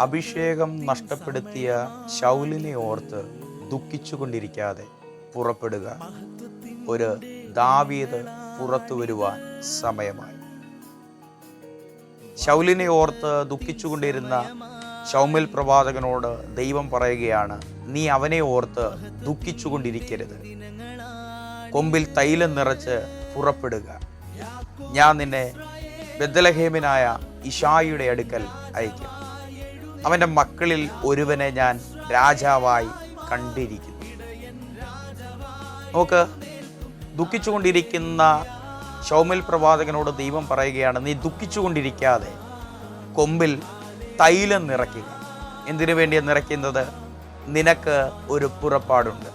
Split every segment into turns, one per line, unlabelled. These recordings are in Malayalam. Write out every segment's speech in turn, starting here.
അഭിഷേകം നഷ്ടപ്പെടുത്തിയ ശൗലിനെ ഓർത്ത് ദുഃഖിച്ചുകൊണ്ടിരിക്കാതെ പുറപ്പെടുക. ഒരു ദാവീത് പുറത്തു വരുവാൻ സമയമായി. ശൗലിനെ ഓർത്ത് ദുഃഖിച്ചുകൊണ്ടിരുന്ന ശൗമിൽ പ്രവാചകനോട് ദൈവം പറയുകയാണ് നീ അവനെ ഓർത്ത് ദുഃഖിച്ചുകൊണ്ടിരിക്കരുത്. കൊമ്പിൽ തൈലം നിറച്ച് പുറപ്പെടുക. ഞാൻ നിന്നെ ബദലഹേമിനായ ഇഷായിയുടെ അടുക്കൽ അയക്കും അവന്റെ മക്കളിൽ ഒരുവനെ ഞാൻ രാജാവായി കണ്ടിരിക്കുന്നു. നമുക്ക് ദുഃഖിച്ചുകൊണ്ടിരിക്കുന്ന ഷൗമിൽ പ്രവാചകനോട് ദൈവം പറയുകയാണ് നീ ദുഃഖിച്ചുകൊണ്ടിരിക്കാതെ കൊമ്പിൽ തൈലം നിറയ്ക്കുക. എന്തിനു വേണ്ടിയാണ് നിറയ്ക്കുന്നത്? നിനക്ക് ഒരു പുറപ്പാടുണ്ട്.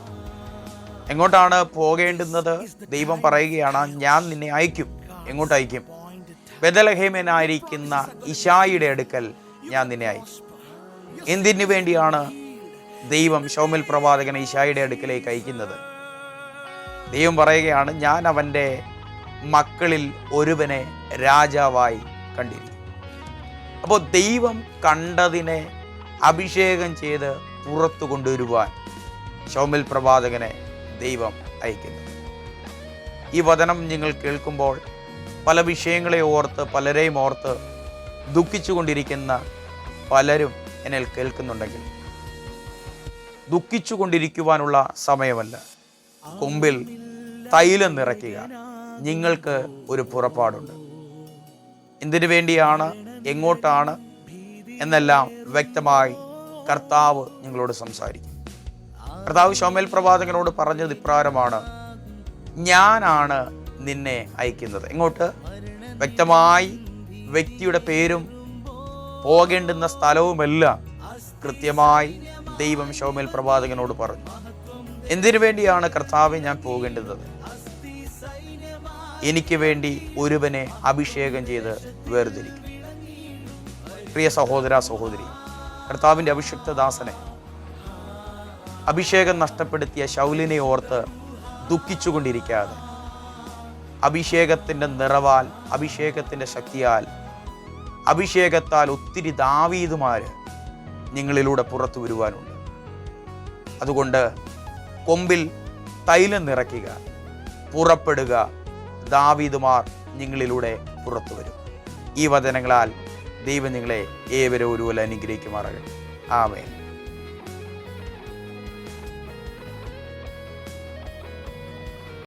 എങ്ങോട്ടാണ് പോകേണ്ടുന്നത്? ദൈവം പറയുകയാണ് ഞാൻ നിന്നെ അയക്കും. എങ്ങോട്ട് അയക്കും? ബദലഹേമനായിരിക്കുന്ന ഇഷായിയുടെ അടുക്കൽ ഞാൻ നിന്നെ അയക്കും. എന്തിനു വേണ്ടിയാണ് ദൈവം ഷൗമിൽ പ്രവാചകനെ ഈശായിയുടെ അടുക്കലേക്ക് അയക്കുന്നത്? ദൈവം പറയുകയാണ് ഞാൻ അവന്റെ മക്കളിൽ ഒരുവനെ രാജാവായി കണ്ടിരിക്കും അപ്പോൾ ദൈവം കണ്ടതിനെ അഭിഷേകം ചെയ്ത് പുറത്തു കൊണ്ടുവരുവാൻ ഷൗമിൽ പ്രവാചകനെ ദൈവം അയക്കുന്നു. ഈ വചനം നിങ്ങൾ കേൾക്കുമ്പോൾ പല വിഷയങ്ങളെ ഓർത്ത് പലരെയും ഓർത്ത് ദുഃഖിച്ചുകൊണ്ടിരിക്കുന്ന പലരും എന്നെ കേൾക്കുന്നുണ്ടെങ്കിൽ ദുഃഖിച്ചു കൊണ്ടിരിക്കുവാനുള്ള സമയമല്ല. കൊമ്പിൽ തൈലം നിറയ്ക്കുക. നിങ്ങൾക്ക് ഒരു പുറപ്പാടുണ്ട്. എന്തിനു വേണ്ടിയാണ് എങ്ങോട്ടാണ് എന്നെല്ലാം വ്യക്തമായി കർത്താവ് നിങ്ങളോട് സംസാരിക്കും. കർത്താവ് ഷോമേൽ പ്രവാചകനോട് പറഞ്ഞത് ഇപ്രകാരമാണ്. ഞാനാണ് നിന്നെ അയക്കുന്നത്. എങ്ങോട്ട്? വ്യക്തമായി വ്യക്തിയുടെ പേരും പോകേണ്ടുന്ന സ്ഥലവുമെല്ലാം കൃത്യമായി ദൈവം ഷോമേൽ പ്രവാചകനോട് പറഞ്ഞു. എന്തിനു വേണ്ടിയാണ് കർത്താവ് ഞാൻ പോകേണ്ടത്? എനിക്ക് വേണ്ടി ഒരുവനെ അഭിഷേകം ചെയ്ത് വേർതിരിക്കും. പ്രിയ സഹോദര സഹോദരി കർത്താവിന്റെ അഭിഷിക്ത ദാസനെ അഭിഷേകം നഷ്ടപ്പെടുത്തിയ ശൗലിനെ ഓർത്ത് ദുഃഖിച്ചുകൊണ്ടിരിക്കാതെ അഭിഷേകത്തിന്റെ നിറവാൽ അഭിഷേകത്തിന്റെ ശക്തിയാൽ അഭിഷേകത്താൽ ഒത്തിരി ദാവീതുമാർ നിങ്ങളിലൂടെ പുറത്തു വരുവാനുണ്ട്. അതുകൊണ്ട് കൊമ്പിൽ തൈലം നിറയ്ക്കുക പുറപ്പെടുക ദാവീതുമാർ നിങ്ങളിലൂടെ പുറത്തു വരും. ഈ വചനങ്ങളാൽ ദൈവം നിങ്ങളെ ഏവരും ഒരുപോലെ അനുഗ്രഹിക്കുമാറാകട്ടെ. ആമേൻ.